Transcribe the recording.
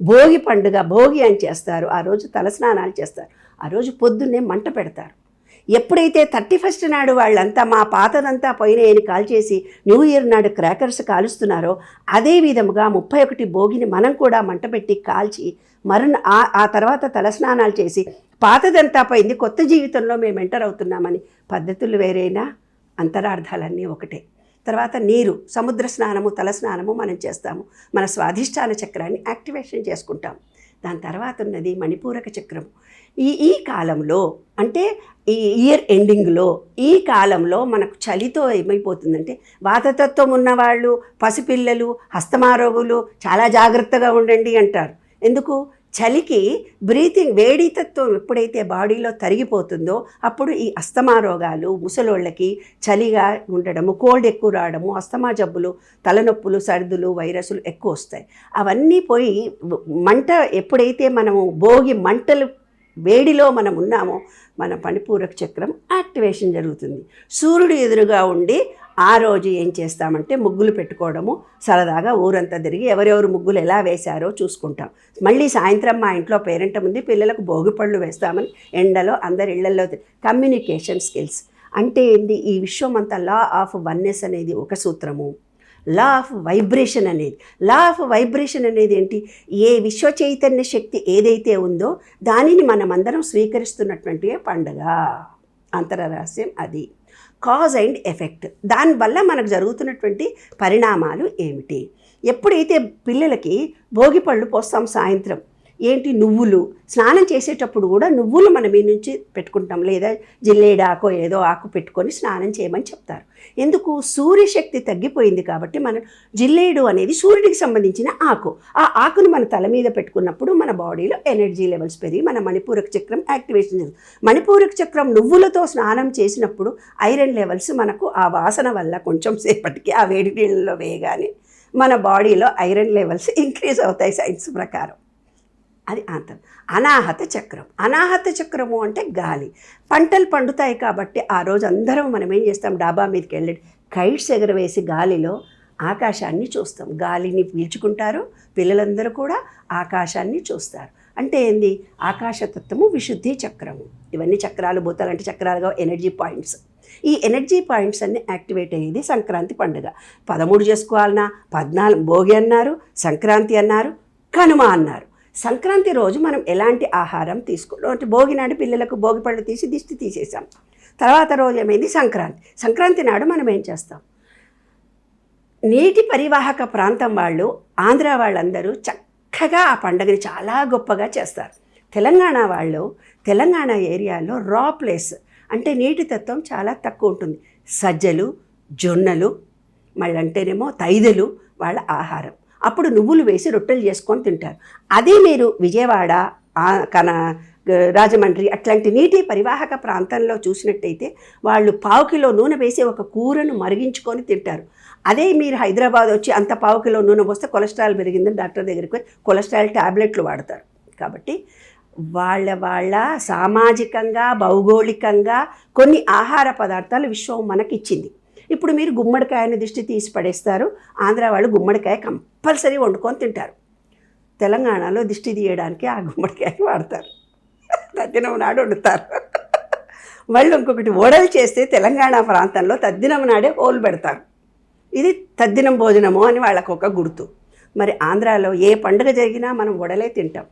భోగి పండుగ భోగి అని చేస్తారు. ఆ రోజు తలస్నానాలు చేస్తారు. ఆ రోజు పొద్దున్నే మంట పెడతారు. ఎప్పుడైతే థర్టీ ఫస్ట్ నాడు వాళ్ళంతా మా పాతదంతా పైన ఏని కాల్చేసి న్యూ ఇయర్ నాడు క్రాకర్స్ కాలుస్తున్నారో అదే విధముగా ముప్పై ఒకటి భోగిని మనం కూడా మంట పెట్టి కాల్చి మరణ ఆ ఆ తర్వాత తలస్నానాలు చేసి పాతదంతా పోయింది కొత్త జీవితంలో మేము ఎంటర్ అవుతున్నామని పద్ధతులు వేరైనా? అంతరార్థాలన్నీ ఒకటే. తర్వాత నీరు సముద్ర స్నానము తల స్నానము మనం చేస్తాము. మన స్వాధిష్టాన చక్రాన్ని యాక్టివేషన్ చేసుకుంటాం. దాని తర్వాత ఉన్నది మణిపూరక చక్రం ఈ ఈ కాలంలో అంటే ఈ ఇయర్ ఎండింగ్లో ఈ కాలంలో మనకు చలితో ఏమైపోతుందంటే వాతతత్వం ఉన్నవాళ్ళు పసిపిల్లలు హస్తమారోగులు చాలా జాగ్రత్తగా ఉండండి అంటారు. ఎందుకు? చలికి బ్రీతింగ్ వేడి తత్వం ఎప్పుడైతే బాడీలో తరిగిపోతుందో అప్పుడు ఈ అస్తమా రోగాలు ముసలోళ్ళకి చలిగా ఉండడము కోల్డ్ ఎక్కువ రావడము అస్తమా జబ్బులు తలనొప్పులు సర్దులు వైరస్లు ఎక్కువ వస్తాయి. అవన్నీ పోయి మంట ఎప్పుడైతే మనము భోగి మంటలు వేడిలో మనం ఉన్నామో మన పనిపూరక చక్రం యాక్టివేషన్ జరుగుతుంది. సూర్యుడు ఎదురుగా ఉండి ఆ రోజు ఏం చేస్తామంటే ముగ్గులు పెట్టుకోవడము సరదాగా ఊరంతా తిరిగి ఎవరెవరు ముగ్గులు ఎలా వేశారో చూసుకుంటాం. మళ్ళీ సాయంత్రం మా ఇంట్లో పేరెంట్ ఉంది పిల్లలకు భోగి పళ్ళు వేస్తామని ఎండలో అందరి ఇళ్ళలో కమ్యూనికేషన్ స్కిల్స్ అంటే ఏంది? ఈ విశ్వం అంతా లా ఆఫ్ వన్నెస్ అనేది ఒక సూత్రము. లా ఆఫ్ వైబ్రేషన్ అనేది. లా ఆఫ్ వైబ్రేషన్ అనేది ఏంటి? ఏ విశ్వ చైతన్య శక్తి ఏదైతే ఉందో దానిని మనమందరం స్వీకరిస్తున్నటువంటి పండుగ. అంతరరహస్యం అది. కాజ్ అండ్ ఎఫెక్ట్ దానివల్ల మనకు జరుగుతున్నటువంటి పరిణామాలు ఏమిటి? ఎప్పుడైతే పిల్లలకి భోగి పళ్ళు పోస్తాం సాయంత్రం ఏంటి నువ్వులు? స్నానం చేసేటప్పుడు కూడా నువ్వులు మన మీ నుంచి పెట్టుకుంటాం. లేదా జిల్లేడు ఆకు ఏదో ఆకు పెట్టుకొని స్నానం చేయమని చెప్తారు. ఎందుకు? సూర్యశక్తి తగ్గిపోయింది కాబట్టి మనం జిల్లేడు అనేది సూర్యుడికి సంబంధించిన ఆకు. ఆ ఆకును మన తల మీద పెట్టుకున్నప్పుడు మన బాడీలో ఎనర్జీ లెవెల్స్ పెరిగి మన మణిపూరక చక్రం యాక్టివేషన్ జరుగుతుంది. మణిపూరక చక్రం నువ్వులతో స్నానం చేసినప్పుడు ఐరన్ లెవెల్స్ మనకు ఆ వాసన వల్ల కొంచెం సేపటికి ఆ వేడి నీళ్ళలో వేయగానే మన బాడీలో ఐరన్ లెవెల్స్ ఇంక్రీజ్ అవుతాయి సైన్స్ ప్రకారం. అది అంతం అనాహత చక్రం. అనాహత చక్రము అంటే గాలి. పంటలు పండుతాయి కాబట్టి ఆ రోజు అందరం మనం ఏం చేస్తాం? డాబా మీదకి వెళ్ళి కైట్స్ ఎగరవేసి గాలిలో ఆకాశాన్ని చూస్తాం. గాలిని పీల్చుకుంటారు. పిల్లలందరూ కూడా ఆకాశాన్ని చూస్తారు. అంటే ఏంది? ఆకాశతత్వము విశుద్ధి చక్రము. ఇవన్నీ చక్రాలు భూతాలు అంటే చక్రాలుగా ఎనర్జీ పాయింట్స్. ఈ ఎనర్జీ పాయింట్స్ అన్ని యాక్టివేట్ అయ్యేది సంక్రాంతి పండుగ. పదమూడు చేసుకోవాలన్నా పద్నాలుగు భోగి అన్నారు సంక్రాంతి అన్నారు కనుమ అన్నారు. సంక్రాంతి రోజు మనం ఎలాంటి ఆహారం తీసుకున్నాం అంటే భోగి నాడు పిల్లలకు భోగి పళ్ళు తీసి దిష్టి తీసేసాం. తర్వాత రోజు ఏమైంది? సంక్రాంతి. సంక్రాంతి నాడు మనం ఏం చేస్తాం? నీటి పరివాహక ప్రాంతం వాళ్ళు ఆంధ్ర వాళ్ళందరూ చక్కగా ఆ పండుగని చాలా గొప్పగా చేస్తారు. తెలంగాణ వాళ్ళు తెలంగాణ ఏరియాలో రా ప్లేస్ అంటే నీటి తత్వం చాలా తక్కువ ఉంటుంది. సజ్జలు జొన్నలు మళ్ళంటేనేమో తైదలు వాళ్ళ ఆహారం. అప్పుడు నువ్వులు వేసి రొట్టెలు చేసుకొని తింటారు. అదే మీరు విజయవాడ కన రాజమండ్రి అట్లాంటి నీటి పరివాహక ప్రాంతంలో చూసినట్టయితే వాళ్ళు పావు కిలో నూనె వేసి ఒక కూరను మరిగించుకొని తింటారు. అదే మీరు హైదరాబాద్ వచ్చి అంత పావు కిలో నూనె పోస్తే కొలెస్ట్రాల్ పెరిగిందని డాక్టర్ దగ్గరికి పోయి కొలెస్ట్రాల్ ట్యాబ్లెట్లు వాడతారు. కాబట్టి వాళ్ళ వాళ్ళ సామాజికంగా భౌగోళికంగా కొన్ని ఆహార పదార్థాలు విశ్వం మనకిచ్చింది. ఇప్పుడు మీరు గుమ్మడికాయని దిష్టి తీసి పడేస్తారు. ఆంధ్ర వాళ్ళు గుమ్మడికాయ కంపల్సరీ వండుకొని తింటారు. తెలంగాణలో దిష్టి తీయడానికి ఆ గుమ్మడికాయని వాడతారు. తద్దినం నాడు వండుతారు. వాళ్ళు ఇంకొకటి ఓడలు చేస్తే తెలంగాణ ప్రాంతంలో తద్దినం నాడే హోల్ పెడతారు. ఇది తద్దినం భోజనము అని వాళ్ళకు ఒక గుర్తు. మరి ఆంధ్రాలో ఏ పండుగ జరిగినా మనం వడలే తింటాం.